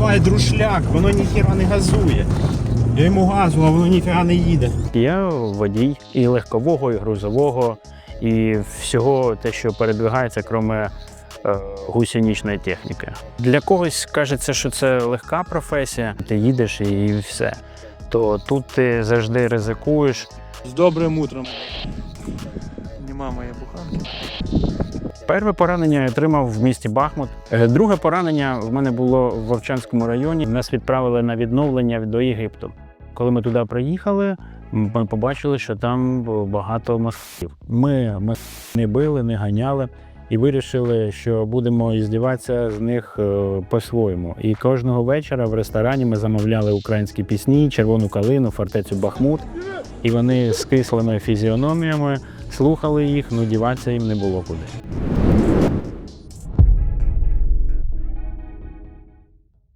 давай, друшляк, воно ніхіра не газує. Я йому газу, а воно ніфіга не їде. Я водій і легкового, і грузового, і всього те, що передвигається, крім е, гусеничної техніки. Для когось кажеться, що це легка професія, ти їдеш і все. То тут ти завжди ризикуєш. З добрим утром. Нема моєї буханки. Перше поранення я отримав в місті Бахмут. Е, Друге поранення в мене було в Вовчанському районі. Нас відправили на відновлення до Єгипту. Коли ми туди приїхали, ми побачили, що там багато москалів. Ми москалів не били, не ганяли і вирішили, що будемо іздіватися з них е, по-своєму. І кожного вечора в ресторані ми замовляли українські пісні, червону калину, фортецю Бахмут. І вони з кислими фізіономіями слухали їх, ну діватися їм не було куди.